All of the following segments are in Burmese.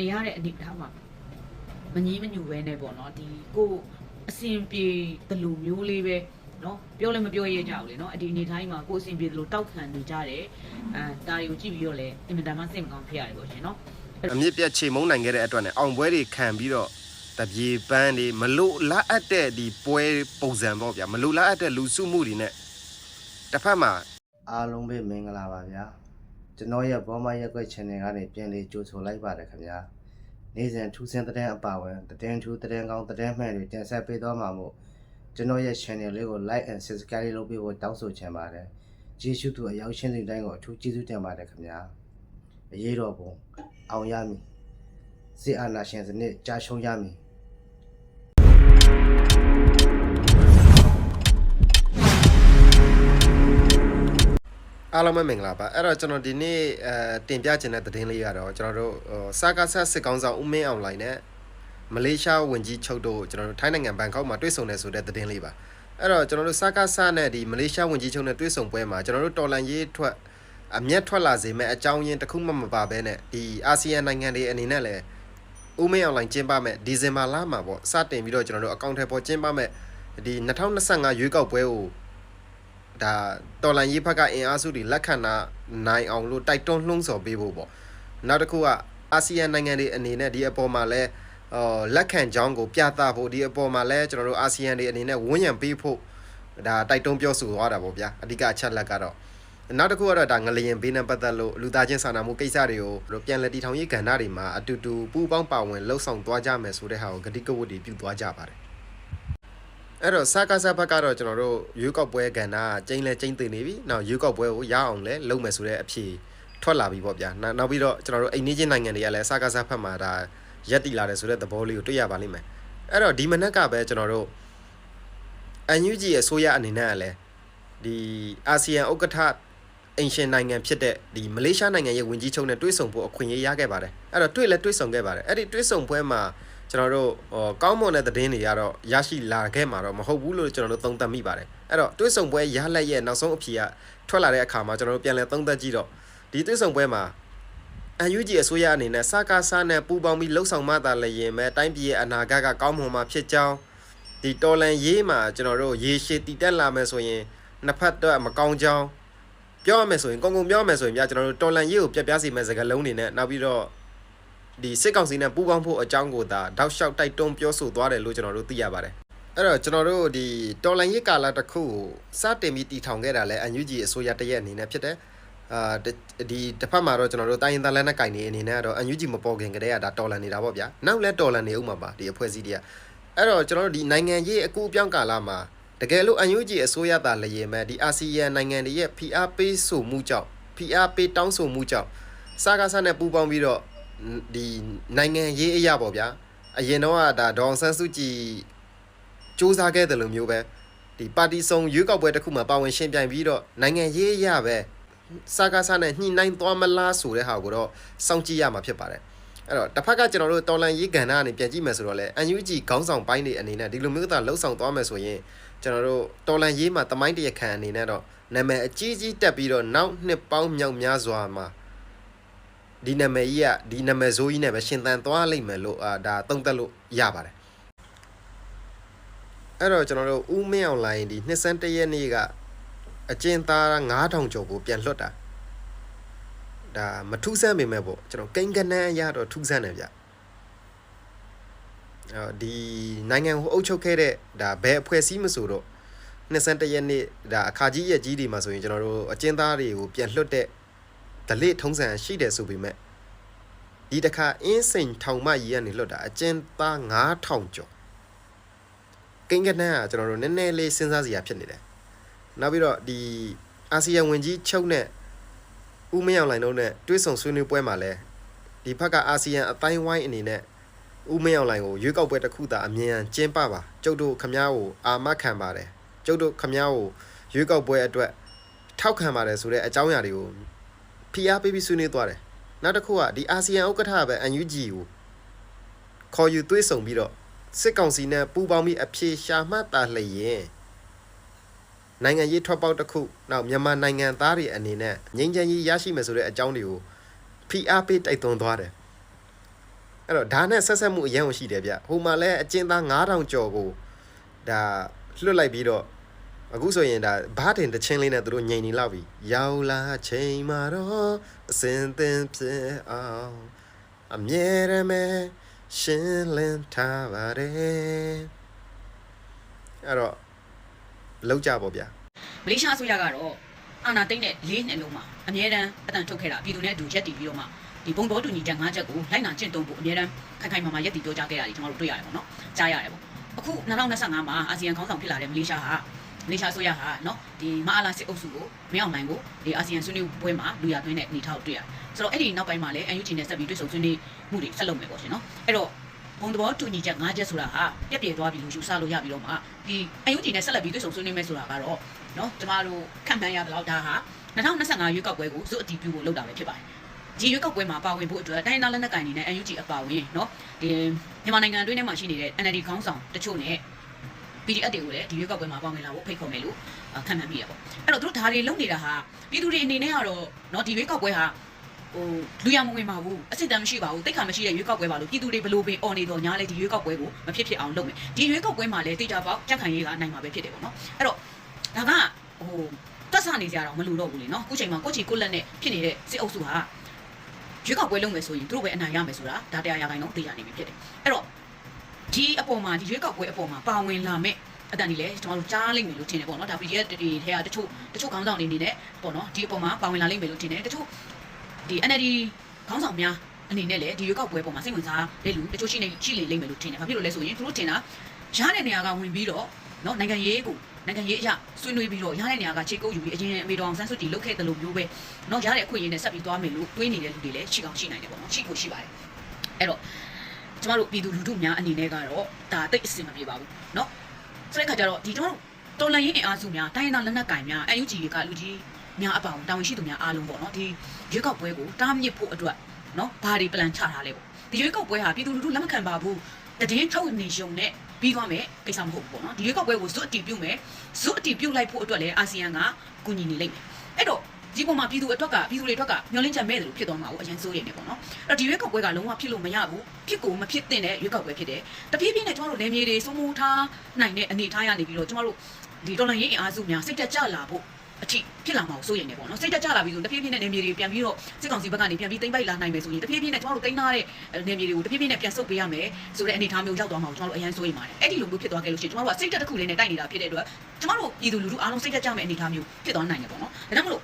နေရတဲ့အနေအထားမှာမငြီးမညူပဲနဲ့ပေါ့နော်ဒီကိုအစင်ပြေတလူမျိုးလေးပဲနော်ပြောလည်းမပြောရကြဘူးလေနော်အဒီအနေတိုင်းမှာကိုအစင်ပြေတလူတောက်ခံနေကြတယ်အဲဒါတွေကိုကြည့်ပြီးတော့လည်းအင်မတန်မှစိတ်မကောင်းဖြစ်ရတယ်ပေါ့ရှင်နော်အမြင့်ပြတ်ချေမုန်းနိုင်ခဲ့တဲ့အတွက်နဲ့အောင်ပွဲတွေခံပြီးတော့တပြေပန်းတွေမလို့လာအပ်တဲ့ဒီပွဲပုံစံပေါ့ဗျာမလို့လာအပ်တဲ့လူစုမှုတွေနဲ့တစ်ဖက်မှာအားလုံးပဲမင်္ဂလာပါဗျာ ကျွန်တော်ရဲ့ဘောမရက်ွက် channel ကနေပြန်လေးကြိုဆိုလိုက်ပါတယ်ခင်ဗျာနေ့စဉ်ထူးဆန်းတဲ့အပါဝင်တဲ့ထူးတဲ့ကောင်းတဲ့မှန်တွေတင်ဆက်ပေးသွားမှာမို့ကျွန်တော်ရဲ့ channel လေးကို like and subscribe လုပ်ပေးဖို့တောင်းဆိုချင်ပါတယ်ကျေးဇူးတူအရောက်ရှင်းတဲ့တိုင်းကိုအထူးကျေးဇူးတင်ပါတယ်ခင်ဗျာအရေးတော်ပုံအောင်ရမည်စစ်အာဏာရှင်စနစ်ကြာရှုံးရမည် အားလုံးပဲမင်္ဂလာပါအဲ့တော့ကျွန်တော်ဒီနေ့အဲတင်ပြချင်တဲ့သတင်းလေးကတော့ကျွန်တော်တို့ဟိုစာကားဆက်စစ်ကောင်းဆောင်ဦးမင်းအောင်လိုင်းနဲ့မလေးရှားဝန်ကြီးချုပ်တို့ကျွန်တော်တို့ထိုင်းနိုင်ငံဘန်ကောက်မှာတွေ့ဆုံနေဆိုတဲ့သတင်းလေးပါအဲ့တော့ကျွန်တော်တို့စာကားဆနဲ့ဒီမလေးရှားဝန်ကြီးချုပ်နဲ့တွေ့ဆုံပွဲမှာကျွန်တော်တို့တော်လန်ရေးထွက်အမျက်ထွက်လာစေမဲ့အကြောင်းရင်းတစ်ခုမှမပါဘဲနဲ့ဒီအာဆီယံနိုင်ငံတွေအနေနဲ့လည်းဦးမင်းအောင်လိုင်းကျင်းပမဲ့ဒီဇင်ဘာလမှာပေါ့စတင်ပြီးတော့ကျွန်တော်တို့အကောင့်ထဲပေါ်ကျင်းပမဲ့ဒီ2025ရွေးကောက်ပွဲကို ဒါတော်လန်ရေးဘက်ကအင်အားစုတွေလက်ခံနာနိုင်အောင်လို့တိုက်တွန်းလှုံ့ဆော်ပေးဖို့ပေါ့နောက်တစ်ခုကအာဆီယံနိုင်ငံတွေအနေနဲ့ဒီအပေါ်မှာလဲအော်လက်ခံကြောင်းကိုပြသဖို့ဒီအပေါ်မှာလဲကျွန်တော်တို့အာဆီယံတွေအနေနဲ့ဝန်းရံပေးဖို့ဒါတိုက်တွန်းပြောဆိုသွားတာပေါ့ဗျာအဓိကအချက်လက်ကတော့နောက်တစ်ခုကတော့ဒါငလျင်ဘေးနဲ့ပတ်သက်လို့လူသားချင်းစာနာမှုကိစ္စတွေကိုပြန်လည်တည်ထောင်ရေးကဏ္ဍတွေမှာအတူတူပူးပေါင်းပါဝင်လှုပ်ဆောင်သွားကြမယ်ဆိုတဲ့ဟာကိုဂတိကဝတ်တွေပြုသွားကြပါတယ် အဲ့တော့စကားစဘက်ကတော့ကျွန်တော်တို့ရွေးကောက်ပွဲကဏ္ဍကျင်းလဲကျင်းသိနေပြီ။နောက်ရွေးကောက်ပွဲကိုရအောင်လဲလုပ်မယ်ဆိုတဲ့အဖြေထွက်လာပြီပေါ့ဗျာ။နောက်နောက်ပြီးတော့ကျွန်တော်တို့အိမ်နီးချင်းနိုင်ငံတွေကလည်းစကားစဘက်မှာဒါရက်တီလာတယ်ဆိုတဲ့သဘောလေးကိုတွေ့ရပါလိမ့်မယ်။အဲ့တော့ဒီမနက်ကပဲကျွန်တော်တို့ UNG ရဲ့ဆိုရအနေနဲ့ကလည်းဒီအာဆီယံဥက္ကဋ္ဌအင်ရှင်နိုင်ငံဖြစ်တဲ့ဒီမလေးရှားနိုင်ငံရဲ့ဝင်ကြီးချုပ်နဲ့တွေ့ဆုံဖို့အခွင့်အရေးရခဲ့ပါတယ်။အဲ့တော့တွေ့လဲတွေ့ဆုံခဲ့ပါတယ်။အဲ့ဒီတွေ့ဆုံပွဲမှာ ကျွန်တော်တို့ဟောကောင်းမွန်တဲ့သတင်းတွေကတော့ရရှိလာခဲ့မှာတော့မဟုတ်ဘူးလို့ကျွန်တော်တို့သုံးသပ်မိပါတယ်အဲ့တော့တွေ့ဆုံပွဲရလက်ရဲ့နောက်ဆုံးအဖြေကထွက်လာတဲ့အခါမှာကျွန်တော်တို့ပြန်လည်သုံးသပ်ကြည့်တော့ဒီတွေ့ဆုံပွဲမှာ UNG အစိုးရအနေနဲ့စကားစားနဲ့ပူးပေါင်းပြီးလှုပ်ဆောင်မှသာလျင်ပဲတိုင်းပြည်ရဲ့အနာဂတ်ကကောင်းမွန်မှာဖြစ်ကြောင်းဒီတော်လန်ရေးမှာကျွန်တော်တို့ရေရှည်တည်တက်လာမယ်ဆိုရင်နှစ်ဖက်တော့မကောင်းကြောင်းပြောရမယ်ဆိုရင်ကုံကုံပြောရမယ်ဆိုရင်ပြကျွန်တော်တို့တော်လန်ရေးကိုပြက်ပြားစီမဲ့စကားလုံးတွေနဲ့နောက်ပြီးတော့ ဒီစစ်ကောင်စီနဲ့ပူးပေါင်းဖို့အကြောင်းကိုဒါတောက်လျှောက်တိုက်တွန်းပြောဆိုသွားတယ်လို့ကျွန်တော်တို့သိရပါတယ်အဲ့တော့ကျွန်တော်တို့ဒီတော်လိုင်းရေးကာလတစ်ခုကိုစတင်ပြီးတည်ထောင်ခဲ့တာလဲ UNG အစိုးရတရက်အနေနဲ့ဖြစ်တယ်အာဒီတစ်ဖက်မှာတော့ကျွန်တော်တို့တိုင်းရင်းသားလက်နက်ကင်နေအနေနဲ့ကတော့ UNG မပေါ်ခင်ကတည်းကဒါတော်လန်နေတာပေါ့ဗျာနောက်လဲတော်လန်နေဦးမှာပါဒီအဖွဲ့အစည်းတွေကအဲ့တော့ကျွန်တော်တို့ဒီနိုင်ငံရေးအကူအပြောင်းကာလမှာတကယ်လို့ UNG အစိုးရသားလျင်မဲ့ဒီအာဆီယံနိုင်ငံတွေရဲ့ဖိအားပေးဆိုမှုကြောင့်ဖိအားပေးတောင်းဆိုမှုကြောင့်စကားဆနဲ့ပူးပေါင်းပြီးတော့ ဒီနိုင်ငံရေးအရာပေါ့ဗျာအရင်တော့ကဒါဒေါအောင်ဆန်းစုကြည်စူးစမ်းခဲ့တယ်လို့မျိုးပဲဒီပါတီစုံရွေးကောက်ပွဲတစ်ခုမှာပါဝင်ရှင်းပြိုင်ပြီးတော့နိုင်ငံရေးအရာပဲစကားဆနဲ့ညှိနှိုင်းသွားမလားဆိုတဲ့ဟာကိုတော့စောင့်ကြည့်ရမှာဖြစ်ပါတယ်အဲ့တော့တစ်ဖက်ကကျွန်တော်တို့တော်လန်ရေးကဏ္ဍကနေပြန်ကြည့်မယ်ဆိုတော့လေ UNG ခေါင်းဆောင်ပိုင်းတွေအနေနဲ့ဒီလိုမျိုးသာလှုပ်ဆောင်သွားမယ်ဆိုရင်ကျွန်တော်တို့တော်လန်ရေးမှာတမိုင်းတရခံအနေနဲ့တော့နာမည်အကြီးကြီးတက်ပြီးတော့နောက်နှစ်ပေါင်းမြောက်များစွာမှာ ဒီနာမည်ကြီးကဒီနာမည်ဆိုးကြီးနဲ့ပဲရှင်သန်သွားလိမ့်မယ်လို့အာဒါသုံးသက်လို့ရပါတယ်အဲ့တော့ကျွန်တော်တို့ဦးမင်းအောင်လိုင်းဒီနှစ်စန်းတရက်နေ့ကအကျဉ်းသား9000ကျော်ကိုပြန်လွှတ်တာဒါမထူးဆန်းပေမဲ့ပေါ့ကျွန်တော်ကိန်းကနန်းအရတော့ထူးဆန်းတယ်ဗျအော်ဒီနိုင်ငံကိုအုပ်ချုပ်ခဲ့တဲ့ဒါဘယ်အဖွဲ့အစည်းမဆိုတော့နှစ်စန်းတရက်နေ့ဒါအခါကြီးရက်ကြီးတွေမှာဆိုရင်ကျွန်တော်တို့အကျဉ်းသားတွေကိုပြန်လွှတ်တဲ့ ဒလိထုံးစံရှိတယ်ဆိုပေမဲ့ဒီတစ်ခါအင်းစိန်ထောင်မကြီးကနေလွတ်တာအကျဉ်းသား9000ကျော်ကိန်းကနန်းကကျွန်တော်တို့နည်းနည်းလေးစဉ်းစားစရာဖြစ်နေတယ်နောက်ပြီးတော့ဒီအာဆီယံဝင်ကြီးချုပ်နဲ့ဦးမင်းအောင်လှိုင်တို့နဲ့တွဲဆုံဆွေးနွေးပွဲမှာလဲဒီဘက်ကအာဆီယံအတိုင်းဝိုင်းအနေနဲ့ဦးမင်းအောင်လှိုင်ကိုရွေးကောက်ပွဲတစ်ခုသာအမြန်ကျင်းပပါကျုပ်တို့ခမားကိုအာမခံပါတယ်ကျုပ်တို့ခမားကိုရွေးကောက်ပွဲအတွက်ထောက်ခံပါတယ်ဆိုတဲ့အကြောင်းအရာတွေကို ဖိအားပေးပြီးဆွေးနွေးသွားတယ်နောက်တစ်ခုကဒီအာဆီယံဥက္ကဋ္ဌပဲ UNG ကိုခေါ်ယူသွေးဆောင်ပြီးတော့စစ်ကောင်စီနဲ့ပူးပေါင်းပြီးအဖြေရှာမှတ်တာလျင်နိုင်ငံရေးထွက်ပေါက်တစ်ခုနောက်မြန်မာနိုင်ငံသားတွေအနေနဲ့ငြိမ်းချမ်းရေးရရှိမယ်ဆိုတဲ့အကြောင်းတွေကိုဖိအားပေးတိုက်တွန်းသွားတယ်အဲ့တော့ဒါနဲ့ဆက်ဆက်မှုအရင်ရှိတယ်ဗျဟိုမှာလဲအကျဉ်းသား9000ကျော်ကိုဒါလွတ်လိုက်ပြီးတော့ အခုဆိုရင်ဒါဘားတင်တချင်းလေးနဲ့သူတို့ညင်နေလောက်ပြီရောက်လာချိန်မှာတော့အစင်သင်ဖြစ်အောင်အမြဲတမ်းပဲရှင်းလင်းထားပါတယ်အဲ့တော့လောက်ကြပါဗျာမလေးရှားအစိုးရကတော့အာဏာသိမ်းတဲ့လေးနှစ်လုံးမှာအမြဲတမ်းအတန်ထုတ်ခဲ့တာပြည်သူနဲ့အတူရက်တည်ပြီးတော့မှဒီပုံတော်တူညီချက်၅ချက်ကိုလိုက်နာကျင့်သုံးဖို့အမြဲတမ်းခိုင်ခိုင်မာမာရက်တည်ပြောကြားခဲ့တာတွေကျွန်တော်တို့တွေ့ရတယ်ပေါ့နော်ကြားရတယ်ပေါ့အခု2025မှာအာဆီယံခေါင်းဆောင်ဖြစ်လာတဲ့မလေးရှားဟာ မလေးရှားအစိုးရဟာနော်ဒီမအားလာစစ်အုပ်စုကိုမင်းအောင်နိုင်ကိုဒီအာဆီယံဆွေးနွေးပွဲမှာလူရသွင်းတဲ့အနေထားကိုတွေ့ရတယ်ဆိုတော့အဲ့ဒီနောက်ပိုင်းမှာလည်း UNG နဲ့ဆက်ပြီးတွေ့ဆုံဆွေးနွေးမှုတွေဆက်လုပ်မယ်ပေါ့ရှင်နော်အဲ့တော့ဘုံသဘောတူညီချက်၅ချက်ဆိုတာဟာပြည့်ပြည့်သွားပြီလို့ယူဆလို့ရပြီးတော့မှဒီ UNG နဲ့ဆက်လက်ပြီးတွေ့ဆုံဆွေးနွေးမယ်ဆိုတာကတော့နော်ကျမတို့ခံမှန်းရတဲ့လောက်ဒါဟာ2025ရွေးကောက်ပွဲကိုစုအတည်ပြုဖို့လုပ်တာပဲဖြစ်ပါတယ်ဒီရွေးကောက်ပွဲမှာပါဝင်ဖို့အတွက်တိုင်းဒေသလက်နက်ကိုင်တွေနဲ့ UNG အပါအဝင်နော်ဒီမြန်မာနိုင်ငံအတွင်းထဲမှာရှိနေတဲ့ NLD ခေါင်းဆောင်တချို့နဲ့ PDF တွေကိုလည်းဒီရွေးကောက်ပွဲမှာပေါဝင်လာဖို့ဖိတ်ခေါ်မယ်လို့ခံမှန်းမိရပေါ့အဲ့တော့သူတို့ဒါတွေလုပ်နေတာဟာပြည်သူတွေအနေနဲ့ကတော့เนาะဒီရွေးကောက်ပွဲဟာဟိုလူရမဝင်ပါဘူးအစစ်တမ်းမရှိပါဘူးတိတ်ခါမရှိတဲ့ရွေးကောက်ပွဲပါလို့ပြည်သူတွေဘလို့ပင်អော်နေတော့ညာလေဒီရွေးကောက်ပွဲကိုမဖြစ်ဖြစ်အောင်လုပ်မယ်ဒီရွေးကောက်ပွဲမှာလည်းတိတ်တာပေါက်ကြက်ခံရေးကနိုင်မှာပဲဖြစ်တယ်ပေါ့နော်အဲ့တော့ဒါကဟိုတက်ဆနေကြတော့မလူတော့ဘူးလေနော်အခုချိန်မှာကိုချီကိုလက်နဲ့ဖြစ်နေတဲ့စစ်အုပ်စုဟာရွေးကောက်ပွဲလုပ်မယ်ဆိုရင်သူတို့ပဲအနိုင်ရမယ်ဆိုတာဒါတရားရခိုင်တော့သိရနေပြီဖြစ်တယ်အဲ့တော့ ဒီအပေါ်မှာဒီရွေးကောက်ပွဲအပေါ်မှာပါဝင်လာမဲ့အတန်ဒီလေကျွန်တော်တို့ကြားလိမ့်မယ်လို့ထင်တယ်ပေါ့နော်ဒါ PDF တွေထဲကတချို့တချို့ခေါင်းဆောင်တွေအနေနဲ့ပေါ့နော်ဒီအပေါ်မှာပါဝင်လာလိမ့်မယ်လို့ထင်တယ်တချို့ဒီ NLD ခေါင်းဆောင်များအနေနဲ့လည်းဒီရွေးကောက်ပွဲပေါ်မှာစိတ်ဝင်စားတဲ့လူတချို့ရှိနေရှိနေလိမ့်မယ်လို့ထင်တယ်ဘာဖြစ်လို့လဲဆိုရင်သူတို့ထင်တာရတဲ့နေရာကဝင်ပြီးတော့နော်နိုင်ငံရေးကိုနိုင်ငံရေးအရာဆွေးနွေးပြီးတော့ရတဲ့နေရာကခြေကုပ်ယူပြီးအရင်အမေတော်ဆန်းစုကြည်လုတ်ခဲ့တယ်လို့မျိုးပဲနော်ရတဲ့အခွင့်အရေးနဲ့ဆက်ပြီးသွားမယ်လို့တွေးနေတဲ့လူတွေလည်းရှိကောင်းရှိနိုင်တယ်ပေါ့နော်ရှိကိုရှိပါတယ်အဲ့တော့ ကျမတို့ပြည်သူလူထုများအနေနဲ့ကတော့ဒါတိတ်အဆင်မပြေပါဘူးเนาะဆိုတဲ့ခါကျတော့ဒီကျွန်တော်တို့တော်လန်ရေးအင်အားစုများတိုင်းရင်းသားလက်နက်ကိုင်များ UNG ကလူကြီးများအပောင်တာဝန်ရှိသူများအားလုံးပေါ့เนาะဒီရွေးကောက်ပွဲကိုတားမြစ်ဖို့အတွက်เนาะဘာတွေ plan ချထားလဲပေါ့ဒီရွေးကောက်ပွဲဟာပြည်သူလူထုလက်မခံပါဘူးတည်င်းထုတ်နေရုံနဲ့ပြီးသွားမယ်ကိစ္စမဟုတ်ဘူးပေါ့နော်ဒီရွေးကောက်ပွဲကိုဇွတ်အတီးပြုတ်မယ်ဇွတ်အတီးပြုတ်လိုက်ဖို့အတွက်လည်းအာဆီယံကကူညီနေလိမ့်မယ်အဲ့တော့ ဒီပုံမှာပြည်သူအတွက်ကပြည်သူတွေအတွက်ကမျောလင်းချက်မဲ့တယ်လို့ဖြစ်သွားမှာကိုအရင်စိုးရိမ်နေပေါ့နော်အဲ့တော့ဒီရွေးကောက်ပွဲကလုံးဝဖြစ်လို့မရဘူးဖြစ်ကိုမဖြစ်သင့်တဲ့ရွေးကောက်ပွဲဖြစ်တယ်တပြေးပြေးနဲ့ကျွန်တော်တို့နယ်မြေတွေစိုးမိုးထားနိုင်တဲ့အနေအထားရနေပြီးတော့ကျွန်တော်တို့ဒီတော်လှန်ရေးအင်အားစုများစိတ်တက်ကြလာဖို့အထိဖြစ်လာမှာကိုစိုးရိမ်နေပေါ့နော်စိတ်တက်ကြလာပြီးဆိုတဖြည်းဖြည်းနဲ့နေမြေတွေပြန်ပြီးတော့စစ်ကောင်စီဘက်ကနေပြန်ပြီးသိမ့်ပိုက်လာနိုင်မယ်ဆိုရင်တဖြည်းဖြည်းနဲ့ကျွန်တော်တို့သိမ်းထားတဲ့နေမြေတွေကိုတဖြည်းဖြည်းနဲ့ပြန်ဆုတ်ပေးရမယ်ဆိုတဲ့အနေအထားမျိုးရောက်သွားမှာကိုကျွန်တော်တို့အရင်စိုးရိမ်ပါတယ်အဲ့ဒီလိုမျိုးဖြစ်သွားခဲ့လို့ရှိရင်ကျွန်တော်တို့ကစိတ်တက်တစ်ခုလေးနဲ့တိုက်နေတာဖြစ်တဲ့အတွက်ကျွန်တော်တို့ပြည်သူလူထုအားလုံးစိတ်တက်ကြမယ့်အနေအထားမျိုးဖြစ်သွားနိုင်တယ်ပေါ့နော်ဒါကြောင့်မလို့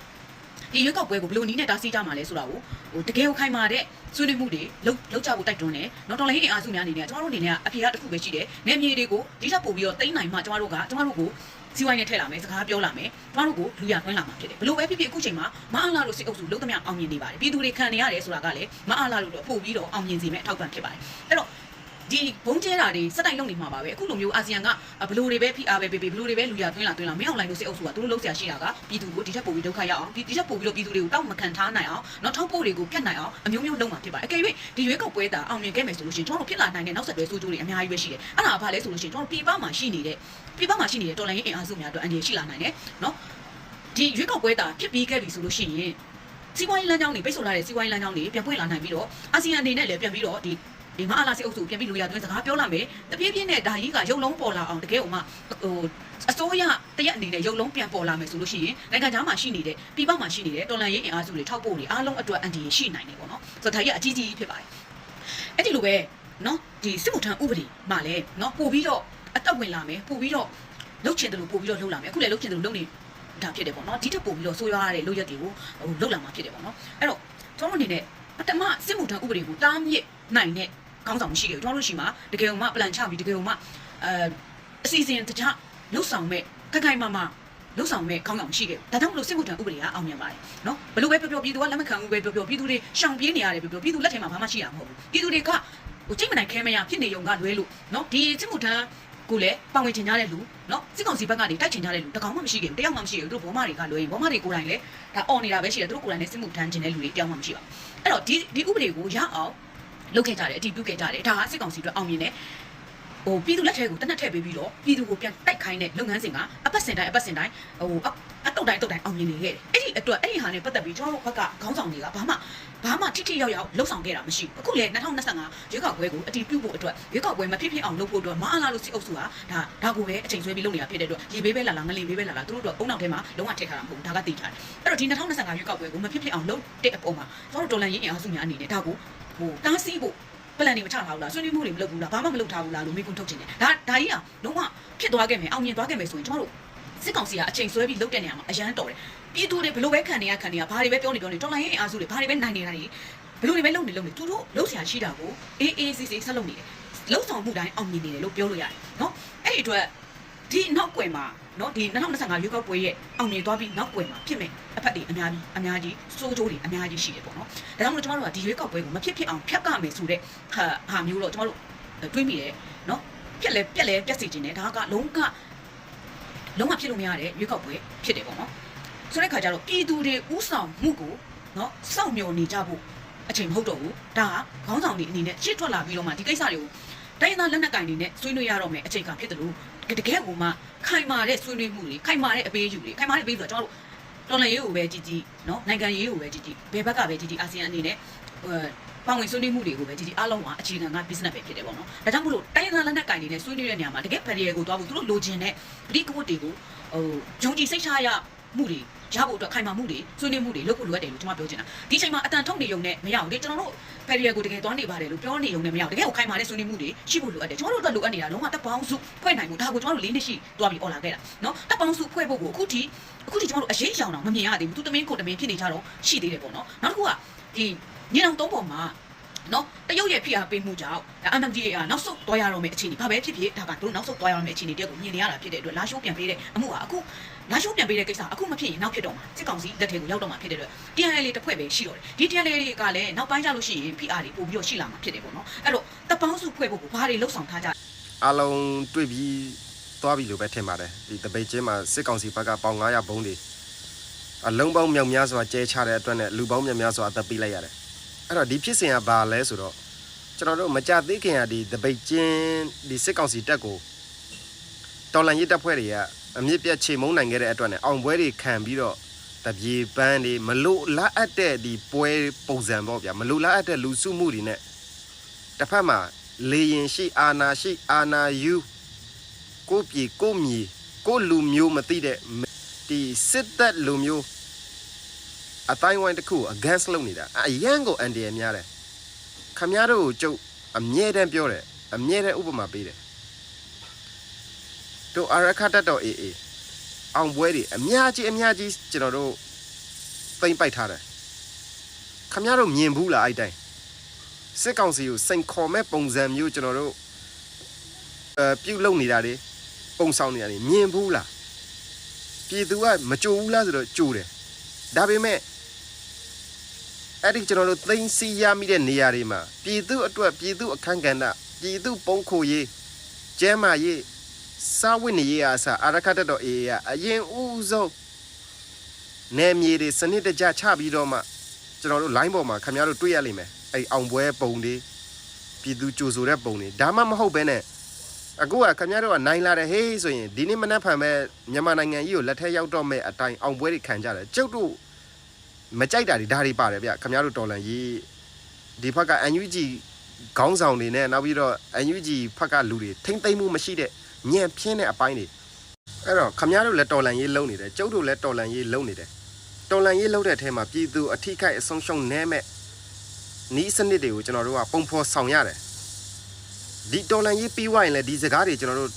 ဒီရွေးကောက်ပွဲကိုဘယ်လိုနည်းနဲ့တားဆီးကြမှာလဲဆိုတာကိုဟိုတကယ်ကိုခိုင်မာတဲ့ဆွေးနွေးမှုတွေလုပ်လုပ်ကြဖို့တိုက်တွန်းတယ်။နော်တော်လိုင်းအင်အားစုများအနေနဲ့ကျွန်တော်တို့အနေနဲ့အဖြေကတစ်ခုပဲရှိတယ်။နယ်မြေတွေကိုဒီထက်ပိုပြီးတော့တိမ့်နိုင်မှကျွန်တော်တို့ကကျွန်တော်တို့ကိုစီဝိုင်းနဲ့ထည့်လာမယ်စကားပြောလာမယ်ကျွန်တော်တို့ကိုလူရသွင်းလာမှာဖြစ်တယ်ဘလို့ပဲဖြစ်ဖြစ်အခုချိန်မှာမအားလာလို့စိတ်အုပ်စုလုံးသမျှအောင်မြင်နေပါတယ်ပြည်သူတွေခံနေရတယ်ဆိုတာကလည်းမအားလာလို့တော့ပို့ပြီးတော့အောင်မြင်စေမယ့်အထောက်ပံ့ဖြစ်ပါတယ်အဲ့တော့ ဒီဘုံကျဲတာတွေစက်တိုင်လုပ်နေမှာပါပဲအခုလိုမျိုးအာဆီယံကဘလို့တွေပဲဖိအားပဲပေးပေးဘလို့တွေပဲလူရသွင်းလာသွင်းလာမင်းအောင်လိုင်းလို့စိတ်အုပ်စုကသူတို့လုံးဆရာရှိတာကပြည်သူကိုဒီထက်ပိုပြီးဒုက္ခရောက်အောင်ဒီဒီထက်ပိုပြီးတော့ပြည်သူတွေကိုတောက်မခံထားနိုင်အောင်နောက်ထောက်ပို့တွေကိုပြတ်နိုင်အောင်အမျိုးမျိုးလုပ်မှာဖြစ်ပါတယ်အကယ်၍ဒီရွေးကောက်ပွဲတာအောင်မြင်ခဲ့မယ်ဆိုလို့ရှိရင်ကျွန်တော်တို့ဖြစ်လာနိုင်တဲ့နောက်ဆက်တွဲဆိုးကျိုးတွေအများကြီးပဲရှိတယ်အဲ့ဒါဘာလဲဆိုလို့ရှိရင်ကျွန်တော်ပြည်ပမှာရှိနေတဲ့ပြည်ပမှာရှိနေတဲ့တော်လိုင်းရေးအင်အားစုများအတွက်အန္တရာယ်ရှိလာနိုင်တယ်နော်ဒီရွေးကောက်ပွဲတာဖြစ်ပြီးခဲ့ပြီဆိုလို့ရှိရင်စီးပွားရေးလမ်းကြောင်းတွေပိတ်ဆို့လာတဲ့စီးပွားရေးလမ်းကြောင်းတွေပြန်ပွင့်လာနိုင်ပြီးတော့အာဆီယံအနေနဲ့လည်းပြန်ပြီးတော့ဒီ ဒီမအားလာစီအုပ်စုပြန်ပြီးလူရသွင်းစကားပြောလာမယ်တပြေးပြေးနဲ့ဒါကြီးကရုပ်လုံးပေါ်လာအောင်တကယ်ဥမာဟိုအစိုးရတရက်အနေနဲ့ရုပ်လုံးပြန်ပေါ်လာမယ်ဆိုလို့ရှိရင်နိုင်ငံခြားမှာရှိနေတဲ့ပြည်ပမှာရှိနေတဲ့တော်လန်ရေးအင်အားစုတွေထောက်ပို့တွေအားလုံးအတွက်အန်တီရှိနိုင်တယ်ပေါ့နော်ဆိုတော့ဒါကြီးအကြီးကြီးဖြစ်ပါတယ်အဲ့ဒီလိုပဲနော်ဒီစစ်မှုထမ်းဥပဒေမှာလည်းနော်ပို့ပြီးတော့အသက်ဝင်လာမယ်ပို့ပြီးတော့လှုပ်ချင်တယ်လို့ပို့ပြီးတော့လှုပ်လာမယ်အခုလည်းလှုပ်ချင်တယ်လို့လှုပ်နေဒါဖြစ်တယ်ပေါ့နော်ဒီထက်ပို့ပြီးတော့ဆိုးရွားတဲ့လုပ်ရက်တွေကိုဟိုလှုပ်လာမှာဖြစ်တယ်ပေါ့နော်အဲ့တော့ကျွန်တော်အနေနဲ့ပထမစစ်မှုထမ်းဥပဒေကိုတားမြစ်နိုင်တဲ့ ခေါင်းဆောင်မရှိခဲ့ဘူးကျွန်တော်တို့ရှိမှာတကယ်လို့မှပလန်ချပြီးတကယ်လို့မှအဲအစီအစဉ်တခြားလှုပ်ဆောင်မဲ့ခိုင်ခိုင်မာမာလှုပ်ဆောင်မဲ့ခေါင်းဆောင်ရှိခဲ့ဒါကြောင့်မလို့စစ်မှုထမ်းဥပဒေကအောင်မြင်ပါတယ်နော်ဘလို့ပဲပြောပြောပြည်သူကလက်မခံဘူးပဲပြောပြောပြည်သူတွေရှောင်ပြေးနေရတယ်ပြောပြောပြည်သူလက်ထဲမှာဘာမှရှိတာမဟုတ်ဘူးပြည်သူတွေကဟိုချိန်မနိုင်ခဲမရဖြစ်နေုံကလွဲလို့နော်ဒီစစ်မှုထမ်းကိုလည်းပါဝင်ချင်ကြတဲ့လူနော်စစ်ကောင်စီဘက်ကနေတိုက်ချင်ကြတဲ့လူတကောင်မှမရှိခဲ့ဘူးတယောက်မှမရှိခဲ့ဘူးသူတို့ဘောမတွေကလွဲရင်ဘောမတွေကိုယ်တိုင်လည်းဒါអော်နေတာပဲရှိတယ်သူတို့ကိုယ်တိုင်လည်းစစ်မှုထမ်းချင်တဲ့လူတွေတယောက်မှမရှိပါဘူးအဲ့တော့ဒီဒီဥပဒေကိုရအောင် လုပ်ခဲ့ကြတယ်အတီးပြုတ်ခဲ့ကြတယ်ဒါကစစ်ကောင်စီအတွက်အောင်မြင်တယ် ဟိုပြည်သူလက်ထဲကိုတနက်ထည့်ပေးပြီးတော့ပြည်သူကိုပြန်တိုက်ခိုင်းတဲ့လုပ်ငန်းစဉ်ကအပတ်စဉ်တိုင်းအပတ်စဉ်တိုင်းဟိုအတုတ်တိုင်းအတုတ်တိုင်းအောင်မြင်နေခဲ့တယ်အဲ့ဒီအတွက်အဲ့ဒီဟာနဲ့ပတ်သက်ပြီးကျွန်တော်တို့ဘက်ကခေါင်းဆောင်တွေကဘာမှဘာမှထိထိရောက်ရောက်လှုပ်ဆောင်ခဲ့တာမရှိဘူးအခုလေ2025ရွေးကောက်ပွဲကိုအတီးပြုတ်ဖို့အတွက်ရွေးကောက်ပွဲမဖြစ်ဖြစ်အောင်လုပ်ဖို့အတွက်မအားလားလို့စီအုပ်စုကဒါဒါကိုပဲအချိန်ဆွဲပြီးလုပ်နေတာဖြစ်တဲ့အတွက်ရေဘေးပဲလာလာငလင်ဘေးပဲလာလာသူတို့တို့အုံနောက်ထဲမှာလုံးဝထည့်ထားတာမဟုတ်ဘူးဒါကသိကြတယ်အဲ့တော့ဒီ2025ရွေးကောက်ပွဲကိုမဖြစ်ဖြစ်အောင်လုပ်တဲ့အပေါ်မှာကျွန်တော်တို့တော်လန်ရေးအင်အားစုများအနေနဲ့ဒါကိုဟိုတားဆီးဖို့ ပလန်တွေမချထားဘူးလားဆွေးနွေးမှုတွေမလုပ်ဘူးလားဘာမှမလုပ်ထားဘူးလားလို့မိကွန်းထုတ်ချင်တယ်ဒါဒါကြီးကလုံးဝဖြစ်သွားခဲ့မယ်အောင်မြင်သွားခဲ့မယ်ဆိုရင်ကျွန်တော်တို့စစ်ကောင်စီကအချိန်ဆွဲပြီးလုပ်တဲ့နေရာမှာအရန်တော်တယ်ပြည်သူတွေဘလို့ပဲခံနေရခံနေရဘာတွေပဲပြောနေပြောနေတော်လိုင်းရဲ့အင်အားစုတွေဘာတွေပဲနိုင်နေတာတွေဘလို့တွေပဲလုပ်နေလုပ်နေသူတို့လုပ်ဆရာရှိတာကိုအေးအေးဆေးဆေးဆက်လုပ်နေတယ်လှုပ်ဆောင်မှုတိုင်းအောင်မြင်နေတယ်လို့ပြောလို့ရတယ်နော်အဲ့ဒီအတွက်ဒီနောက်ွယ်မှာ နော်ဒီ2025ရွေးကောက်ပွဲရဲ့အောင်မြင်သွားပြီးနောက်ွယ်မှာဖြစ်မယ်အဖက်တွေအများကြီးအများကြီးစိုးကျိုးတွေအများကြီးရှိတယ်ပေါ့နော်ဒါကြောင့်မလို့ကျွန်တော်တို့ကဒီရွေးကောက်ပွဲကိုမဖြစ်ဖြစ်အောင်ဖြတ်ကမယ်ဆိုတဲ့ဟာဟာမျိုးတော့ကျွန်တော်တို့တွေးမိတယ်နော်ပြက်လဲပြက်လဲပြက်စီခြင်းတယ်ဒါကလုံးကလုံးဝဖြစ်လို့မရတဲ့ရွေးကောက်ပွဲဖြစ်တယ်ပေါ့နော်ဆိုတဲ့ခါကျတော့ပြည်သူတွေဥဆောင်မှုကိုနော်စောင့်မျှော်နေကြဖို့အချိန်မဟုတ်တော့ဘူးဒါကခေါင်းဆောင်တွေအနေနဲ့ရှေ့ထွက်လာပြီးတော့မှဒီကိစ္စတွေကိုတိုင်းရင်းသားလက်နက်ကိုင်တွေနဲ့ဆွေးနွေးရတော့မယ်အချိန်ကဖြစ်တယ်လို့ တကယ်ကိုမှခိုင်မာတဲ့ဆွေးနွေးမှုတွေခိုင်မာတဲ့အပေးအယူတွေခိုင်မာတဲ့အပေးဆိုတော့ကျွန်တော်တို့တော်လန်ရေးကိုပဲကြည်ကြည်နော်နိုင်ငံရေးကိုပဲကြည်ကြည်ဘယ်ဘက်ကပဲကြည်ကြည်အာဆီယံအနေနဲ့ဟိုပါဝင်ဆွေးနွေးမှုတွေကိုပဲကြည်ကြည်အားလုံးကအခြေခံက business ပဲဖြစ်တယ်ပေါ့နော်ဒါကြောင့်မို့လို့တိုင်းဒေသလက်နက်ကိုင်တွေနဲ့ဆွေးနွေးတဲ့နေရာမှာတကယ် barrier ကိုသွားဖို့သူတို့လိုချင်တဲ့ပဋိကဝတ်တွေကိုဟိုဂျုံကြည်စိတ်ချရမှုတွေရဖို့အတွက်ခိုင်မာမှုတွေဆွေးနွေးမှုတွေလုပ်ဖို့လိုအပ်တယ်လို့ကျွန်မပြောချင်တာဒီချိန်မှာအတန်ထုတ်နေုံနဲ့မရဘူးလေကျွန်တော်တို့ barrier ကိုတကယ်သွားနေပါတယ်လို့ပြောနေုံနဲ့မရဘူးတကယ်ကိုခိုင်မာတဲ့ဆွေးနွေးမှုတွေရှိဖို့လိုအပ်တယ်ကျွန်တော်တို့အတွက်လိုအပ်နေတာလုံးဝတပ်ပေါင်းစုဖွဲ့နိုင်မှုဒါကိုကျွန်တော်တို့လေးနှစ်ရှိသွားပြီးអော်လာခဲ့တာနော်တပ်ပေါင်းစုဖွဲ့ဖို့ကိုအခုထိအခုထိကျွန်တော်တို့အရေးရောင်တော့မမြင်ရသေးဘူးသူတမင်းကိုတမင်းဖြစ်နေကြတော့ရှိသေးတယ်ပေါ့နော်နောက်တစ်ခုကဒီညအောင်သုံးပေါ်မှာ နော်တရုတ်ရဲ့ဖိအားပေးမှုကြောင့်ဒါ MMDA ကနောက်ဆုတ်သွားရတော့မယ့်အခြေအနေဘာပဲဖြစ်ဖြစ်ဒါကတို့နောက်ဆုတ်သွားရတော့မယ့်အခြေအနေတည်းကိုမြင်နေရတာဖြစ်တဲ့အတွက်လာရှိုးပြန်ပေးတဲ့အမှုဟာအခုလာရှိုးပြန်ပေးတဲ့ကိစ္စအခုမဖြစ်ရင်နောက်ဖြစ်တော့မှာစစ်ကောင်စီလက်ထဲကိုရောက်တော့မှာဖြစ်တဲ့အတွက် TNL လေးတစ်ဖွဲ့ပဲရှိတော့တယ်ဒီ TNL လေးကလည်းနောက်ပိုင်းကျလို့ရှိရင် PR တွေပို့ပြီးတော့ရှိလာမှာဖြစ်တယ်ပေါ့နော်အဲ့တော့တပ်ပေါင်းစုဖွဲ့ဖို့ကိုဘာတွေလှုပ်ဆောင်ထားကြအားလုံးတွေ့ပြီးသွားပြီလို့ပဲထင်ပါတယ်ဒီတပိတ်ချင်းမှာစစ်ကောင်စီဘက်ကပေါင်900ဘုံးတွေအလုံးပေါင်းမြောက်များစွာကျဲချတဲ့အတွက်နဲ့လူပေါင်းများများစွာအသက်ပေးလိုက်ရတယ် အဲ့တော့ဒီဖြစ်စဉ်ကဘာလဲဆိုတော့ကျွန်တော်တို့မကြသေးခင်ကဒီတပိတ်ချင်းဒီစစ်ကောင်စီတက်ကိုတော်လန်ရေးတပ်ဖွဲ့တွေကအမြင့်ပြတ်ချေမုန်းနိုင်ခဲ့တဲ့အတွက်နဲ့အောင်ပွဲတွေခံပြီးတော့တပြေပန်းတွေမလို့လာအပ်တဲ့ဒီပွဲပုံစံပေါ့ဗျာမလို့လာအပ်တဲ့လူစုမှုတွေနဲ့တစ်ဖက်မှာလေရင်ရှိအာနာရှိအာနာယူကိုပြေကိုမီကိုလူမျိုးမသိတဲ့ဒီစစ်သက်လူမျိုး အတိုင်းဝိုင်းတစ်ခုကို against လုပ်နေတာအရန်ကိုအန်ဒီရများတယ်ခမများတို့ကိုကျုပ်အမြဲတမ်းပြောတယ်အမြဲတမ်းဥပမာပေးတယ်တို့အရခတ်တတော်အေးအေးအောင်ပွဲတွေအများကြီးအများကြီးကျွန်တော်တို့ပိမ့်ပိုက်ထားတယ်ခမများတို့မြင်ဘူးလားအဲ့တိုင်းစစ်ကောင်စီကိုစိန်ခေါ်မဲ့ပုံစံမျိုးကျွန်တော်တို့အဲပြုတ်လုံနေတာတွေပုံဆောင်နေတာတွေမြင်ဘူးလားပြည်သူကမကြိုဘူးလားဆိုတော့ကြိုတယ်ဒါပေမဲ့ အဲ့ဒီကျွန်တော်တို့သိမ်းစီရမိတဲ့နေရာတွေမှာပြည်သူအတွက်ပြည်သူအခန်းကဏ္ဍပြည်သူပုံခိုရေးကျဲမာရေးစာဝတ်နေရေးအားစအရခတ်တော်အေးရအရင်ဦးဆုံးနယ်မြေတွေစနစ်တကျချပြီးတော့မှကျွန်တော်တို့ line ပေါ်မှာခင်ဗျားတို့တွေ့ရလိမ့်မယ်အဲ့အောင်ပွဲပုံတွေပြည်သူကြိုဆိုတဲ့ပုံတွေဒါမှမဟုတ်ဘဲနဲ့အခုကခင်ဗျားတို့ကနိုင်လာတယ်ဟေးဆိုရင်ဒီနေ့မနက်ဖြန်ပဲမြန်မာနိုင်ငံကြီးကိုလက်ထက်ရောက်တော့မဲ့အတိုင်းအောင်ပွဲတွေခံကြတယ်ကျုပ်တို့ မကြိုက်တာတွေဒါတွေပါတယ်ဗျခင်ဗျားတို့တော်လန်ကြီးဒီဘက်က UNG ခေါင်းဆောင်တွေနဲ့နောက်ပြီးတော့ UNG ဘက်ကလူတွေထိမ့်သိမ့်မှုမရှိတဲ့ညံပြင်းတဲ့အပိုင်းတွေအဲ့တော့ခင်ဗျားတို့လည်းတော်လန်ရေးလုံနေတယ်ကျုပ်တို့လည်းတော်လန်ရေးလုံနေတယ်တော်လန်ရေးလုံတဲ့အထဲမှာပြည်သူအထိခိုက်အဆုံးရှုံးနဲမဲ့နီးစနစ်တွေကိုကျွန်တော်တို့ကပုံဖော်ဆောင်ရတယ်ဒီတော်လန်ရေးပြီးွားရင်လည်းဒီစကားတွေကျွန်တော်တို့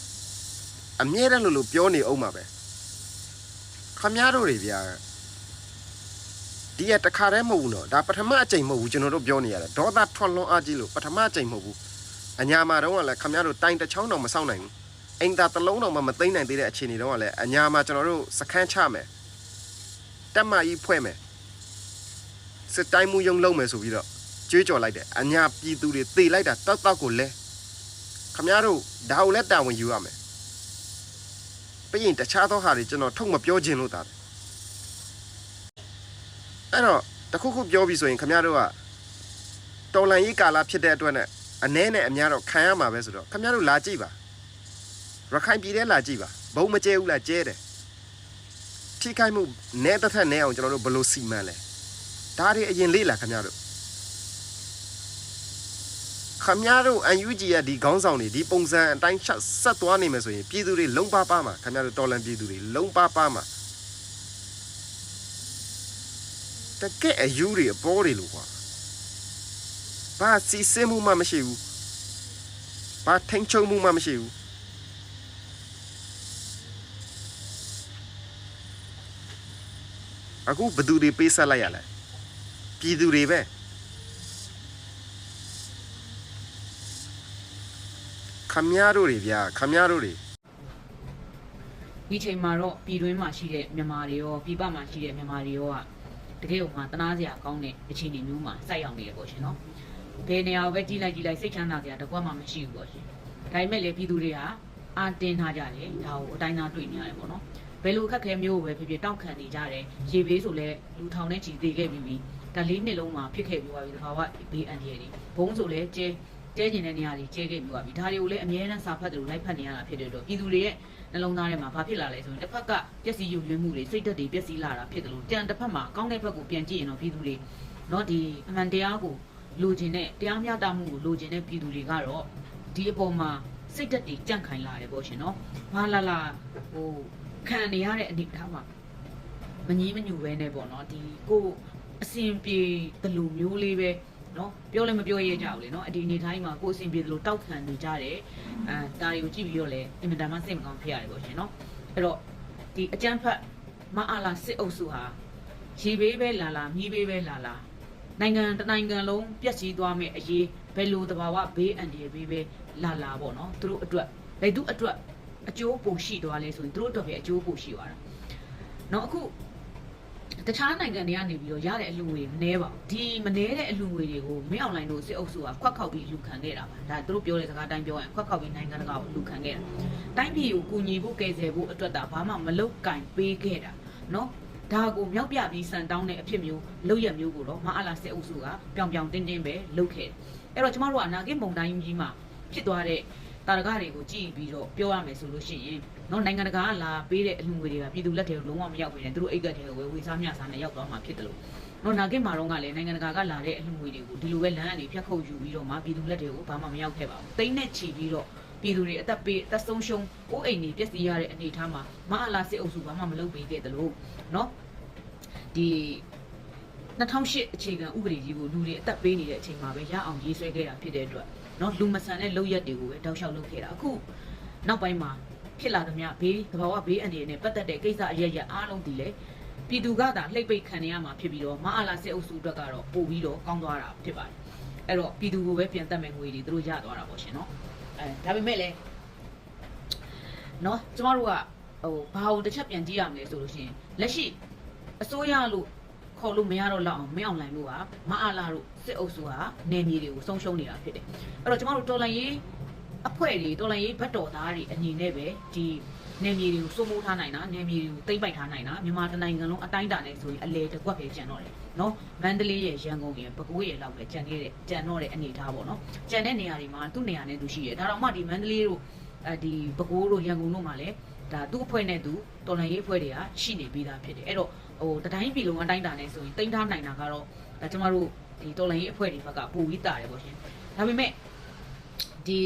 အမြဲတမ်းလို့လို့ပြောနေအောင်ပါပဲခမများတို့တွေဗျာ ဒီကတခါတည်းမဟုတ်ဘူးနော်ဒါပထမအကြိမ်မဟုတ်ဘူးကျွန်တော်တို့ပြောနေရတယ်ဒေါသထွက်လွန်အားကြီးလို့ပထမအကြိမ်မဟုတ်ဘူးအညာမှာတော့ကလည်းခမများတို့တိုင်တစ်ချောင်းတော့မဆောက်နိုင်ဘူးအင်တာတစ်လုံးတော့မသိမ့်နိုင်သေးတဲ့အခြေအနေတော့ကလည်းအညာမှာကျွန်တော်တို့စခန်းချမယ်တက်မကြီးဖွဲ့မယ်စစ်တိုင်းမှုယုံလုံးမယ်ဆိုပြီးတော့ကြွေးကြော်လိုက်တယ်အညာပြည်သူတွေသေလိုက်တာတောက်တောက်ကိုလဲခမများတို့ဒါကိုလည်းတာဝန်ယူရမယ်ပြီးရင်တခြားသောဟာတွေကျွန်တော်ထုတ်မပြောခြင်းလို့တာတယ် အဲ့တော့တခုခုပြောပြီးဆိုရင်ခမများတို့ကတော်လန်ရေးကာလဖြစ်တဲ့အတွက်နဲ့အ ਨੇ နဲ့အများတော့ခံရမှာပဲဆိုတော့ခမများတို့လာကြည့်ပါရခိုင်ပြည်ထဲလာကြည့်ပါဘုံမကျဲဘူးလားကျဲတယ်ထိခိုက်မှုနဲတစ်ထက်နဲအောင်ကျွန်တော်တို့ဘယ်လိုစီမံလဲဒါတွေအရင်လေ့လာခင်ဗျားတို့ခင်ဗျားတို့ UNG ရဲ့ဒီခေါင်းဆောင်တွေဒီပုံစံအတိုင်းချက်ဆက်သွားနေမယ်ဆိုရင်ပြည်သူတွေလုံပါပါမှာခင်ဗျားတို့တော်လန်ပြည်သူတွေလုံပါပါမှာ တကယ်အယူတွေအပေါ်တွေလို့ကွာဘာစီစင်မှုမှမရှိဘူးဘာထိန်ချုံမှုမှမရှိဘူးအခုဘသူတွေပေးဆက်လိုက်ရလဲပြည်သူတွေပဲခမည်းတော်တွေဗျာခမည်းတော်တွေဒီချိန်မှာတော့ပြည်တွင်းမှာရှိတဲ့မြန်မာတွေရောပြည်ပမှာရှိတဲ့မြန်မာတွေရောက တကယ်ကိုမှတနာစရာကောင်းတဲ့အခြေအနေမျိုးမှာစိုက်ရောက်နေရပေါ့ရှင်နော်ဘယ်နေရာကိုပဲကြီးလိုက်ကြီးလိုက်စိတ်ချမ်းသာစရာတကွက်မှမရှိဘူးပေါ့ရှင်ဒါပေမဲ့လေပြည်သူတွေကအာတင်ထားကြတယ်ဒါကိုအတိုင်းသားတွေ့နေရတယ်ပေါ့နော်ဘယ်လိုခက်ခဲမျိုးကိုပဲဖြစ်ဖြစ်တောက်ခံနေကြတယ်ရေဘေးဆိုလဲလူထောင်နဲ့ချီသေးခဲ့ပြီးပြီဒါလေးနှစ်လုံးမှာဖြစ်ခဲ့ပြီးသွားပြီတဘာဝဘေးအန္တရာယ်တွေဘုံဆိုလဲကျဲ ကျဲကျင်တဲ့နေရာတွေကျဲခဲ့ပြီးသွားပြီဒါတွေကိုလည်းအများနဲ့စာဖတ်တယ်လို့လိုက်ဖတ်နေရတာဖြစ်တဲ့အတွက်ပြည်သူတွေရဲ့နှလုံးသားထဲမှာဘာဖြစ်လာလဲဆိုရင်တစ်ဖက်ကပျက်စီးယုံလွင်မှုတွေစိတ်ဓာတ်တွေပျက်စီးလာတာဖြစ်တယ်လို့တန်တစ်ဖက်မှာကောင်းတဲ့ဘက်ကိုပြန်ကြည့်ရင်တော့ပြည်သူတွေတော့ဒီအမှန်တရားကိုလိုချင်တဲ့တရားမျှတမှုကိုလိုချင်တဲ့ပြည်သူတွေကတော့ဒီအပေါ်မှာစိတ်ဓာတ်တွေကြန့်ခိုင်လာတယ်ပေါ့ရှင်နော်ဘာလာလာဟိုခံနေရတဲ့အနေအထားမှာမငြင်းမညူပဲနဲ့ပေါ့နော်ဒီကိုအစဉ်ပြေဘလိုမျိုးလေးပဲ နော်ပြောလည်းမပြောရကြဘူးလေနော်အဒီနေတိုင်းမှာကိုယ်အဆင်ပြေသလိုတောက်ခံနေကြတယ်အဲဒါတွေကိုကြည့်ပြီးတော့လည်းအင်မတန်မှစိတ်မကောင်းဖြစ်ရတယ်ပေါ့ရှင်နော်အဲ့တော့ဒီအကျန်းဖတ်မအားလာစစ်အုပ်စုဟာရေဘေးပဲလာလာမြေဘေးပဲလာလာနိုင်ငံတနိုင်ငံလုံးပြက်စီးသွားမယ့်အရေးဘယ်လိုသဘာဝဘေးအန္တရာယ်ဘေးပဲလာလာပေါ့နော်သူတို့အတွက်လက်သူအတွက်အကျိုးပုံရှိသွားလဲဆိုရင်သူတို့အတွက်ပဲအကျိုးပုံရှိသွားတာနော်အခု တခြားနိုင်ငံတွေကနေပြီးတော့ရတဲ့အလူငွေမနှဲပါဘူးဒီမနှဲတဲ့အလူငွေတွေကိုမင်းအွန်လိုင်းတို့စစ်အုပ်စုကခွက်ခောက်ပြီးလူခံခဲ့တာပါဒါသူတို့ပြောတဲ့စကားတိုင်းပြောရင်ခွက်ခောက်ပြီးနိုင်ငံတကာကိုလူခံခဲ့တာ တိုင်းပြည်ကိုကူညီဖို့ကယ်ဆယ်ဖို့အတွက်တာဘာမှမလုပ်ကင်ပေးခဲ့တာเนาะဒါကိုမြောက်ပြပြီးစံတောင်းတဲ့အဖြစ်မျိုးလုပ်ရမျိုးကိုတော့မအားလာစစ်အုပ်စုကပြောင်ပြောင်တင်းတင်းပဲလုပ်ခဲ့တယ်အဲ့တော့ကျမတို့ကအနာဂတ်မုံတိုင်းကြီးမှာဖြစ်သွားတဲ့ တာရကတွေကိုကြည့်ပြီးတော့ပြောရမယ်ဆိုလို့ရှိရင်နော်နိုင်ငံတကာကလာပေးတဲ့အလှူငွေတွေကပြည်သူလက်ထဲကိုလုံးဝမရောက်ဘဲနဲ့သူတို့အိတ်ကက်ထဲကိုဝယ်ဝေစားမျှစားနဲ့ရောက်သွားမှာဖြစ်တယ်လို့နော်နာကင်မာတော့ကလည်းနိုင်ငံတကာကလာတဲ့အလှူငွေတွေကိုဒီလိုပဲလမ်းအနေဖြတ်ခုတ်ယူပြီးတော့မှပြည်သူလက်ထဲကိုဘာမှမရောက်ခဲ့ပါဘူးတိမ့်နဲ့ချီပြီးတော့ပြည်သူတွေအသက်ပေးအသက်ဆုံးရှုံးအိုးအိမ်တွေပျက်စီးရတဲ့အနေအထားမှာမအလားစစ်အုပ်စုဘာမှမလုပ်ပေးခဲ့တယ်လို့နော်ဒီ2008အခြေခံဥပဒေကြီးကိုလူတွေအသက်ပေးနေတဲ့အချိန်မှာပဲရအောင်ရေးဆွဲခဲ့တာဖြစ်တဲ့အတွက် နော်လူမဆန်တဲ့လုပ်ရက်တွေကိုပဲတောက်လျှောက်လုပ်ခဲ့တာအခုနောက်ပိုင်းမှာဖြစ်လာသမျှဘေးသဘာဝဘေးအန္တရာယ်နဲ့ပတ်သက်တဲ့ကိစ္စအရရအားလုံးဒီလေပြည်သူကသာလှိမ့်ပိတ်ခံရမှာဖြစ်ပြီးတော့မအားလာစစ်အုပ်စုအတွက်ကတော့ပို့ပြီးတော့ကောင်းသွားတာဖြစ်ပါတယ်အဲ့တော့ပြည်သူကိုပဲပြန်တက်မယ်ငွေတွေသူတို့ရသွားတာပေါ့ရှင်နော်အဲဒါပေမဲ့လည်းနော်ကျမတို့ကဟိုဘာလို့တစ်ချက်ပြန်ကြည့်ရမလဲဆိုလို့ရှင်လက်ရှိအစိုးရလို့ ခေါ်လို့မရတော့လောက်အောင်မင်းအောင်လိုင်းလို့ကမအားလာတို့စစ်အုပ်စုကနေမြေတွေကိုဆုံးရှုံးနေတာဖြစ်တယ်အဲ့တော့ကျမတို့တော်လိုင်းရေးအဖွဲ့တွေတော်လိုင်းရေးဘတ်တော်သားတွေအနေနဲ့ပဲဒီနေမြေတွေကိုစိုးမိုးထားနိုင်တာနေမြေတွေကိုတိမ့်ပိုက်ထားနိုင်တာမြန်မာတိုင်းနိုင်ငံလုံးအတိုင်းအတာနဲ့ဆိုရင်အလေတစ်ကွက်ပဲကျန်တော့တယ်နော်မန္တလေးရဲ့ရန်ကုန်ရဲ့ပဲခူးရဲ့လောက်ပဲကျန်ခဲ့တဲ့ကျန်တော့တဲ့အနေအထားပေါ့နော်ကျန်တဲ့နေရာတွေမှာသူ့နေရာနဲ့သူရှိတယ်ဒါတော့မှဒီမန္တလေးတို့အဲဒီပဲခူးတို့ရန်ကုန်တို့မှာလည်းဒါသူ့အဖွဲ့နဲ့သူတော်လှန်ရေးအဖွဲ့တွေကရှိနေပြီးသားဖြစ်တယ်အဲ့တော့ ဟိုတတိုင်းပြည်လုံးအတိုင်းအတာနဲ့ဆိုရင်တိမ့်ထားနိုင်တာကတော့ဒါကျမတို့ဒီတော်လှန်ရေးအဖွဲ့တွေဘက်ကပိုပြီးတာတယ်ပေါ့ရှင်ဒါပေမဲ့ဒီ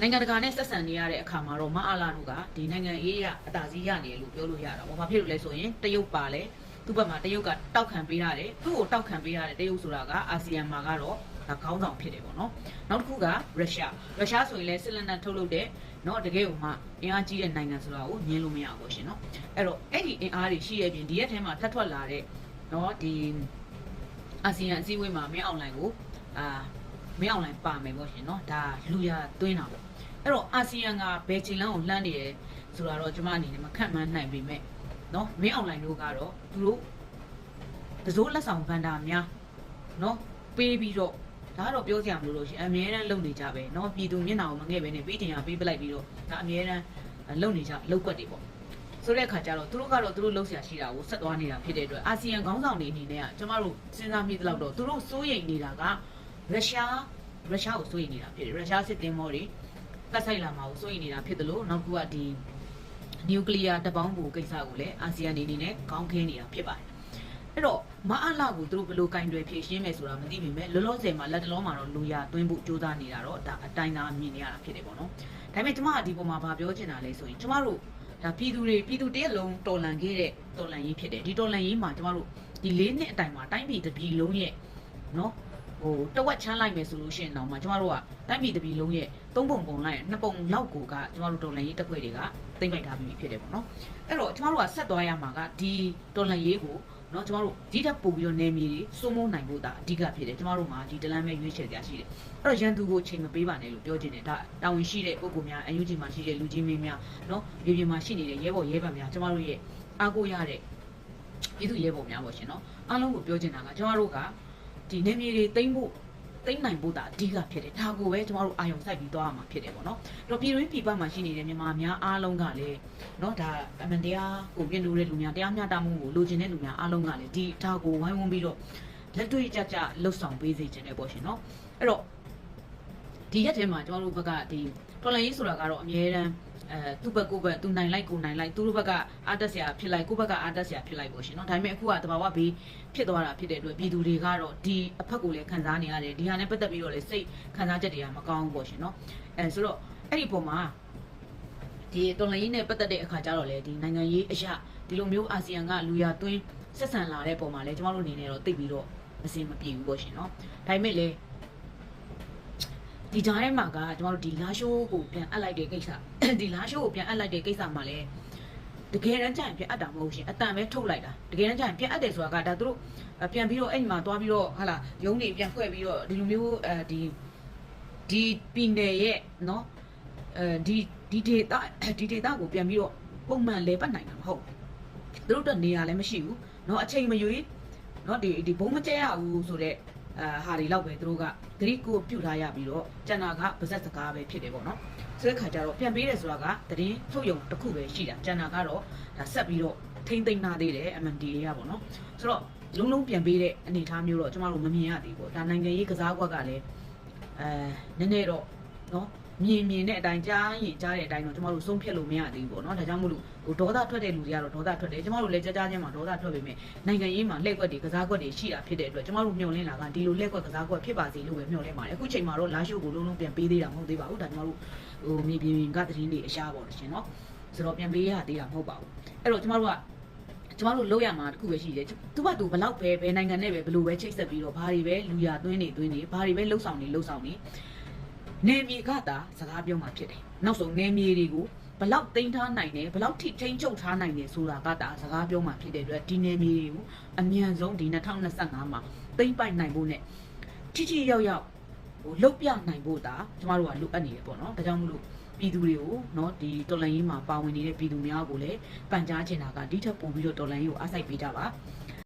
နိုင်ငံတကာနဲ့ဆက်ဆံနေရတဲ့အခါမှာတော့မအားလာတို့ကဒီနိုင်ငံရေးရအတားစီးရနေတယ်လို့ပြောလို့ရတာပေါ့။ဘာဖြစ်လို့လဲဆိုရင်တရုတ်ပါလဲသူ့ဘက်မှာတရုတ်ကတောက်ခံပေးရတယ်။သူ့ကိုတောက်ခံပေးရတဲ့တရုတ်ဆိုတာကအာဆီယံမှာကတော့ ဒါခေါင်းဆောင်ဖြစ်တယ်ပေါ့နော်နောက်တစ်ခုကရုရှားရုရှားဆိုရင်လည်းစစ်လက်နက်ထုတ်လုပ်တဲ့နော်တကယ်ဟိုမှအင်အားကြီးတဲ့နိုင်ငံဆိုတာကိုညင်းလို့မရဘူးရှင်နော်အဲ့တော့အဲ့ဒီအင်အားတွေရှိရပြင်ဒီရက်ထဲမှာထပ်ထွက်လာတဲ့နော်ဒီအာဆီယံအစည်းအဝေးမှာမင်းအွန်လိုင်းကိုအာမင်းအွန်လိုင်းပါမယ်ပေါ့ရှင်နော်ဒါလူရသွင်းတာပေါ့အဲ့တော့အာဆီယံကဘယ်ချိန်လောက်ကိုလှမ်းနေရဲဆိုတာတော့ကျွန်မအနေနဲ့မခန့်မှန်းနိုင်ပေမဲ့နော်မင်းအွန်လိုင်းတို့ကတော့သူတို့တစိုးလက်ဆောင်ဗန်ဒါများနော်ပေးပြီးတော့ ဒါကတော့ပြောစရာမလိုလို့ရှိရင်အများအားလုပ်နေကြပဲเนาะပြည်သူမျက်နှာကိုမငဲ့ပဲနဲ့ပေးတင်ရပေးပလိုက်ပြီးတော့ဒါအများအားလုပ်နေကြလောက်ကွက်တွေပေါ့ဆိုတဲ့အခါကျတော့သူတို့ကတော့သူတို့လှုပ်ရှားရှိတာကိုဆက်သွားနေတာဖြစ်တဲ့အတွက်အာဆီယံခေါင်းဆောင်တွေအနေနဲ့ကကျမတို့စဉ်းစားမိသလောက်တော့သူတို့စိုးရိမ်နေတာကရုရှားရုရှားကိုစိုးရိမ်နေတာဖြစ်တယ်ရုရှားစစ်တင်မောတွေ တက်ဆိုင်လာမှာကိုစိုးရိမ်နေတာဖြစ်တယ်လို့နောက်တစ်ခုကဒီ နျူကလ িয়ার တပေါင်းဘူကိစ္စကိုလည်းအာဆီယံအနေနဲ့ခေါင်းခင်းနေတာဖြစ်ပါတယ် အဲ့တော့မအားလာကိုသူတို့ဘယ်လိုကင်တွယ်ဖြည့်ရှင်းမယ်ဆိုတာမသိပေမဲ့လောလောဆယ်မှာလက်တလုံးမှာတော့လူရသွင်းဖို့ကြိုးစားနေတာတော့ဒါအတိုင်းသားမြင်နေရတာဖြစ်တယ်ပေါ့နော်ဒါပေမဲ့ကျမကဒီပုံမှာဗာပြောချင်တာလဲဆိုရင်ကျမတို့ဒါပြည်သူတွေပြည်သူတရက်လုံးတော်လန်ခဲ့တဲ့တော်လန်ရေးဖြစ်တယ်ဒီတော်လန်ရေးမှာကျမတို့ဒီ၄နှစ်အတိုင်မှာတိုင်းပြည်တစ်ပြည်လုံးရဲ့နော်ဟိုတဝက်ချမ်းလိုက်မယ်ဆိုလို့ရှိရင်တော့မှကျမတို့ကတိုင်းပြည်တစ်ပြည်လုံးရဲ့သုံးပုံပုံလိုက်နှစ်ပုံလောက်ကိုကကျမတို့တော်လန်ရေးတက်ခွေတွေကသိမ့်ပိုက်ထားပြီးဖြစ်တယ်ပေါ့နော်အဲ့တော့ကျမတို့ကဆက်သွားရမှာကဒီတော်လန်ရေးကို เนาะကျမတို့ဒီတက်ပို့ပြီးတော့နေမြေတွေစိုးမိုးနိုင်ဖို့ဒါအဓိကဖြစ်တယ်ကျမတို့မှာဒီတလန်းမဲ့ရွေးချယ်ကြရှိတယ်အဲ့တော့ရန်သူကိုချိန်မပေးပါနဲ့လို့ပြောချင်တယ်ဒါတာဝန်ရှိတဲ့ပုဂ္ဂိုလ်များအယူကြီးမှာရှိတဲ့လူကြီးမင်းများเนาะပြည်ပြည်မှာရှိနေတဲ့ရဲဘော်ရဲဘက်များကျမတို့ရဲ့အားကိုးရတဲ့ပြည်သူရဲဘော်များပေါ့ရှင်เนาะအားလုံးကိုပြောချင်တာကကျမတို့ကဒီနေမြေတွေတိမ့်ဖို့ တိမ့်နိုင်ဖို့ဒါအဓိကဖြစ်တယ်ဒါကိုပဲကျမတို့အာရုံစိုက်ပြီးသွားရမှာဖြစ်တယ်ပေါ့နော်အဲ့တော့ပြည်တွင်းပြည်ပမှာရှိနေတဲ့မြန်မာများအားလုံးကလည်းเนาะဒါအမှန်တရားကိုပြင်လို့တဲ့လူများတရားမျှတမှုကိုလိုချင်တဲ့လူများအားလုံးကလည်းဒီဒါကိုဝိုင်းဝန်းပြီးတော့လက်တွေ့ကြကြလှုပ်ဆောင်ပေးစေချင်တယ်ပေါ့ရှင်เนาะအဲ့တော့ဒီရက်ထဲမှာကျမတို့ဘက်ကဒီတော်လိုင်းရေးဆိုတာကတော့အများတန်း အဲသူ့ဘက်ကိုယ့်ဘက်သူနိုင်လိုက်ကိုနိုင်လိုက်သူတို့ဘက်ကအားတက်စရာဖြစ်လိုက်ကိုယ့်ဘက်ကအားတက်စရာဖြစ်လိုက်ပေါ့ရှင်เนาะဒါပေမဲ့အခုကတဘာဝဘေးဖြစ်သွားတာဖြစ်တဲ့အတွက်ပြည်သူတွေကတော့ဒီအဖက်ကိုလည်းခံစားနေရတယ်ဒီဟာနဲ့ပတ်သက်ပြီးတော့လည်းစိတ်ခံစားချက်တွေကမကောင်းဘူးပေါ့ရှင်เนาะအဲဆိုတော့အဲ့ဒီပုံမှာဒီတော်လိုင်းရေးနဲ့ပတ်သက်တဲ့အခါကျတော့လေဒီနိုင်ငံရေးအရာဒီလိုမျိုးအာဆီယံကလူရသွင်းဆက်ဆံလာတဲ့ပုံမှာလည်းကျမတို့အနေနဲ့တော့သိပြီးတော့အစင်မပြေဘူးပေါ့ရှင်เนาะဒါပေမဲ့လည်း ဒီကြားထဲမှာကကျမတို့ဒီလာရှိုးကိုပြန်အပ်လိုက်တဲ့ကိစ္စဒီလာရှိုးကိုပြန်အပ်လိုက်တဲ့ကိစ္စမှာလည်းတကယ်တမ်းကျရင်ပြန်အပ်တာမဟုတ်ရှင်အတန်ပဲထုတ်လိုက်တာတကယ်တမ်းကျရင်ပြန်အပ်တယ်ဆိုတာကဒါသူတို့ပြန်ပြီးတော့အဲ့ဒီမှာသွားပြီးတော့ဟာလာရုံးနေပြန်ဖွဲ့ပြီးတော့ဒီလိုမျိုးအဲဒီဒီပြည်နယ်ရဲ့เนาะအဲဒီဒီဒေတာဒီဒေတာကိုပြန်ပြီးတော့ပုံမှန်လဲပတ်နိုင်တာမဟုတ်သူတို့တော့နေရာလည်းမရှိဘူးเนาะအချိန်မရွေးเนาะဒီဒီဘုံမကျဲရဘူးဆိုတော့ အာဟာတွေလောက်ပဲသူတို့ကဂရိကိုပြုတ်ထားရပြီးတော့ကျန်တာကပါဇက်စကားပဲဖြစ်တယ်ပေါ့နော်ဆိုတဲ့ခါကျတော့ပြန်ပေးတယ်ဆိုတာကတည်င်းထုတ်ယုံတစ်ခုပဲရှိတာကျန်တာကတော့ဒါဆက်ပြီးတော့ထိမ့်သိမ့်နာသေးတယ် MND တွေကပေါ့နော်ဆိုတော့လုံးလုံးပြန်ပေးတဲ့အနေအထားမျိုးတော့ကျမတို့မမြင်ရသေးဘူးဒါနိုင်ငံရေးကစားကွက်ကလည်းအဲနည်းနည်းတော့နော်မြင်မြင်တဲ့အတိုင်းကြားရင်ကြားတဲ့အတိုင်းတော့ကျမတို့ဆုံးဖြတ်လို့မရသေးဘူးပေါ့နော်ဒါကြောင့်မို့လို့ ဟိုဒေါသထွက်တဲ့လူတွေကတော့ဒေါသထွက်တယ်ကျမတို့လည်းကြားကြားချင်းမှာဒေါသထွက်ပေမဲ့နိုင်ငံရေးမှာလှည့်ကွက်တွေကစားကွက်တွေရှိတာဖြစ်တဲ့အတွက်ကျမတို့မျှော်လင့်လာကဒီလိုလှည့်ကွက်ကစားကွက်ဖြစ်ပါစေလို့ပဲမျှော်လင့်ပါတယ်အခုချိန်မှာတော့လာရှို့ကိုလုံးလုံးပြန်ပေးသေးတာမဟုတ်သေးပါဘူးဒါကျမတို့ဟိုမြေပြင်ကသတင်းတွေအရှားပေါ့ရှင်နော်ဆိုတော့ပြန်ပေးရသေးတာမဟုတ်ပါဘူးအဲ့တော့ကျမတို့ကကျမတို့လောက်ရမှာတခုပဲရှိတယ်သူကသူဘလောက်ပဲဘယ်နိုင်ငံနဲ့ပဲဘယ်လိုပဲချိတ်ဆက်ပြီးတော့ဘာတွေပဲလူရသွင်းနေသွင်းနေဘာတွေပဲလှုပ်ဆောင်နေလှုပ်ဆောင်နေနေမြေကသာစကားပြောမှာဖြစ်တယ်နောက်ဆုံးနေမြေတွေကို ဘလောက်တင်ထားနိုင်တယ်ဘလောက်ထိထိန်းချုပ်ထားနိုင်တယ်ဆိုတာကတာစကားပြောမှာဖြစ်တဲ့အတွက်ဒီနေမြေတွေကိုအမြန်ဆုံးဒီ2025မှာသိမ့်ပိုက်နိုင်ဖို့နဲ့ထိထိရောက်ရောက်ဟိုလုတ်ပြနိုင်ဖို့ဒါကျမတို့ကလိုအပ်နေတယ်ပေါ့နော်ဒါကြောင့်မလို့ပြည်သူတွေကိုเนาะဒီတော်လန်ရေးမှာပါဝင်နေတဲ့ပြည်သူများကိုလည်းပန်ကြားချင်တာကဒီထက်ပိုပြီးတော့တော်လန်ရေးကိုအားစိုက်ပေးကြပါ